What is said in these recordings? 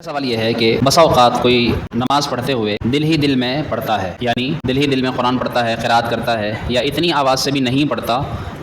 सवाल यह है कि बसा अवकात कोई नमाज़ पढ़ते हुए दिल ही दिल में पढ़ता है? यानी दिल ही दिल में कुरान पढ़ता है क़रात करता है, या इतनी आवाज़ से भी नहीं पढ़ता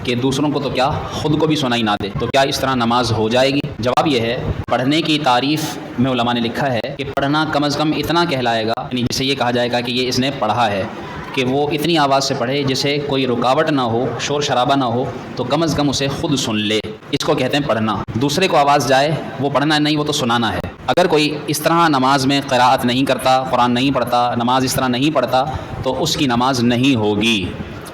कि दूसरों को तो क्या ख़ुद को भी सुनाई ना दे? तो क्या इस तरह नमाज़ हो जाएगी? जवाब यह है, पढ़ने की तारीफ़ में उलमा ने लिखा है कि पढ़ना कम अज़ कम इतना कहलाएगा, यानी जिसे ये कहा जाएगा कि ये इसने पढ़ा है, कि वो इतनी आवाज़ से पढ़े जिसे कोई रुकावट ना हो, शोर शराबा ना हो तो कम अज़ कम उसे खुद सुन ले। इसको कहते हैं पढ़ना। दूसरे को आवाज़ जाए, वो पढ़ना नहीं, वो तो सुनाना है। अगर कोई इस तरह नमाज़ में क़रात नहीं करता, कुरान नहीं पढ़ता, नमाज़ इस तरह नहीं पढ़ता तो उसकी नमाज़ नहीं होगी।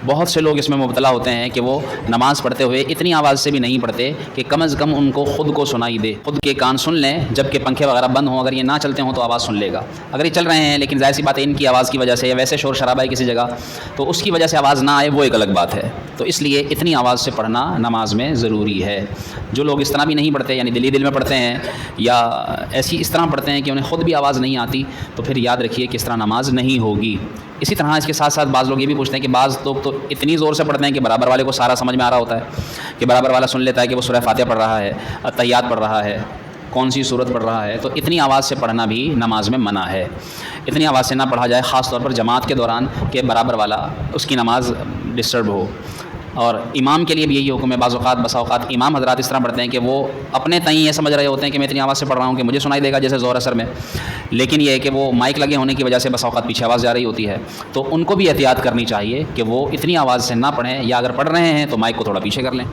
बहुत से लोग इसमें मुबतला होते हैं कि वो नमाज़ पढ़ते हुए इतनी आवाज़ से भी नहीं पढ़ते कि कम अज़ कम उनको ख़ुद को सुनाई दे, खुद के कान सुन लें, जबकि पंखे वगैरह बंद हों, अगर ये ना चलते हों तो आवाज़ सुन लेगा। अगर ये चल रहे हैं, लेकिन ज़ाहिर सी बात है इनकी आवाज़ की वजह से या वैसे शोर शराबा है किसी जगह तो उसकी वजह से आवाज़ ना आए, वो एक अलग बात है। तो इसलिए इतनी आवाज़ से पढ़ना नमाज़ में ज़रूरी है। जो लोग इस तरह भी नहीं पढ़ते, यानी दिली दिल में पढ़ते हैं, या ऐसी इस तरह पढ़ते हैं कि उन्हें ख़ुद भी आवाज़ नहीं आती तो फिर याद रखिए कि इस तरह नमाज़ नहीं होगी। इसी तरह इसके साथ साथ बाज़ लोग ये भी पूछते हैं कि बाज़ लोग तो इतनी ज़ोर से पढ़ते हैं कि बराबर वाले को सारा समझ में आ रहा होता है, कि बराबर वाला सुन लेता है कि वो सुरह फातह पढ़ रहा है तैयार पढ़ रहा है, कौन सी सूरत पढ़ रहा है तो इतनी आवाज़ से पढ़ना भी नमाज़ में मना है। इतनी आवाज़ से ना पढ़ा जाए ख़ास तौर पर जमात के दौरान, कि बराबर वाला उसकी नमाज़ डिस्टर्ब हो। और इमाम के लिए भी यही हुक्म है। बाज़ात बसाओक़ात इमाम हजरात इस तरह पढ़ते हैं कि वो अपने तई ये समझ रहे होते हैं कि मैं इतनी आवाज़ से पढ़ रहा हूँ कि मुझे सुनाई देगा जैसे ज़ोर असर में। लेकिन ये है कि वो माइक लगे होने की वजह से बसाओक़ात पीछे आवाज़ जा रही होती है। तो उनको भी एहतियात करनी चाहिए कि वो इतनी आवाज़ से ना पढ़ें या अगर पढ़ रहे हैं तो माइक को थोड़ा पीछे कर लें।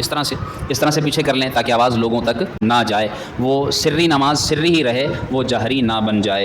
इस तरह से, इस तरह से पीछे कर लें ताकि आवाज़ लोगों तक ना जाए। वो सिर्री नमाज़ सिर्री ही रहे, वो जहरी ना बन जाए।